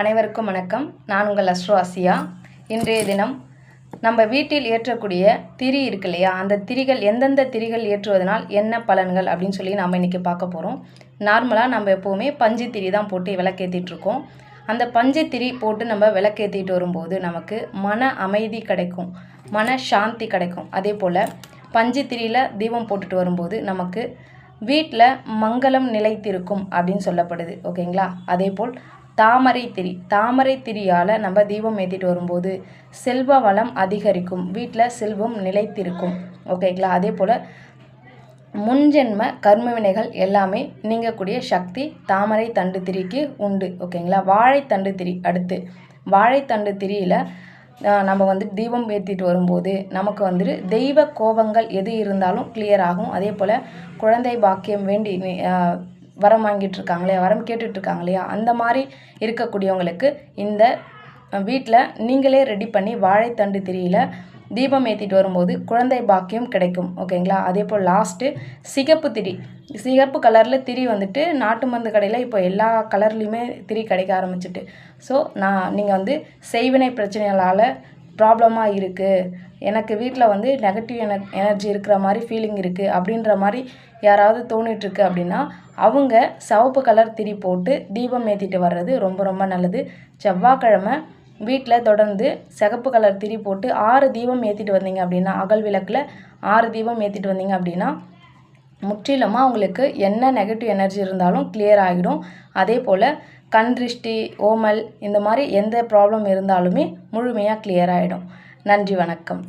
அனைவருக்கும் வணக்கம். நான் உங்கள் அஸ்ரோ ஆசியா இன்றைய தினம் நம்ம வீட்டில் ஏற்றக்கூடிய திரி இருக்கு இல்லையா? அந்த திரிகள் எந்தெந்த திரிகள் ஏற்றுவதனால் என்ன பலன்கள் அப்படின்னு சொல்லி நாம் இன்றைக்கி பார்க்க போகிறோம் நார்மலாக நம்ம எப்போவுமே பஞ்சு திரி தான் போட்டு விளக்கேற்றிட்டுருக்கோம் அந்த பஞ்சு திரி போட்டு நம்ம விளக்கேற்றிட்டு வரும்போது நமக்கு மன அமைதி கிடைக்கும். மன சாந்தி கிடைக்கும். அதே போல் பஞ்சு திரியில் தீபம் போட்டுட்டு வரும்போது நமக்கு வீட்டில் மங்களம் நிலைத்திருக்கும் அப்படின்னு சொல்லப்படுது. ஓகேங்களா? அதே போல் தாமரை திரி தாமரை திரியால் நம்ம தீபம் ஏற்றிட்டு வரும்போது செல்வ வளம் அதிகரிக்கும். வீட்டில் செல்வம் நிலைத்திருக்கும். ஓகேங்களா அதே போல் முன்ஜென்ம கர்ம வினைகள் எல்லாமே நீங்கக்கூடிய சக்தி தாமரை தண்டு திரிக்கு உண்டு. ஓகேங்களா வாழைத்தண்டு திரி அடுத்து. வாழைத்தண்டு திரியில் நம்ம வந்து தீபம் ஏற்றிட்டு வரும்போது நமக்கு வந்துட்டு தெய்வ கோபங்கள் எது இருந்தாலும் கிளியர் ஆகும். அதே போல் குழந்தை பாக்கியம் வேண்டி வரம் வாங்கிட்டு இருக்காங்களே வரம் கேட்டுட்டு இருக்காங்க இல்லையா அந்த மாதிரி இருக்கக்கூடியவங்களுக்கு இந்த வீட்டில் நீங்களே ரெடி பண்ணி வாழைத்தண்டு திரியில் தீபம் ஏற்றிட்டு வரும்போது குழந்தை பாக்கியம் கிடைக்கும் ஓகேங்களா? அதே போல் லாஸ்ட்டு சிகப்பு திரி. சிகப்பு கலரில் திரி வந்துட்டு நாட்டு மருந்து கடையில் இப்போ எல்லா கலர்லேயுமே திரி கிடைக்க ஆரம்பிச்சிட்டு. ஸோ நான் நீங்கள் வந்து செய்வினை பிரச்சனைகளால் ப்ராப்ளமாக இருக்குது எனக்கு வீட்டில் வந்து நெகட்டிவ் என எனர்ஜி இருக்கிற மாதிரி ஃபீலிங் இருக்குது அப்படின்ற மாதிரி யாராவது தோணிட்டுருக்கு அப்படின்னா அவங்க சிவப்பு கலர் திரி போட்டு தீபம் ஏற்றிட்டு வர்றது ரொம்ப ரொம்ப நல்லது. செவ்வாய்க்கிழமை வீட்டில் தொடர்ந்து சிகப்பு கலர் திரி போட்டு ஆறு தீபம் ஏற்றிட்டு வந்தீங்க அப்படின்னா அகல் விளக்கில் ஆறு தீபம் ஏற்றிட்டு வந்தீங்க அப்படின்னா முற்றிலுமாக அவங்களுக்கு என்ன நெகட்டிவ் எனர்ஜி இருந்தாலும் கிளியர் ஆகிடும் அதே போல் கண் திருஷ்டி ஓமல் இந்த மாதிரி எந்த ப்ராப்ளம் இருந்தாலுமே முழுமையாக கிளியர் ஆகிடும் நன்றி வணக்கம்.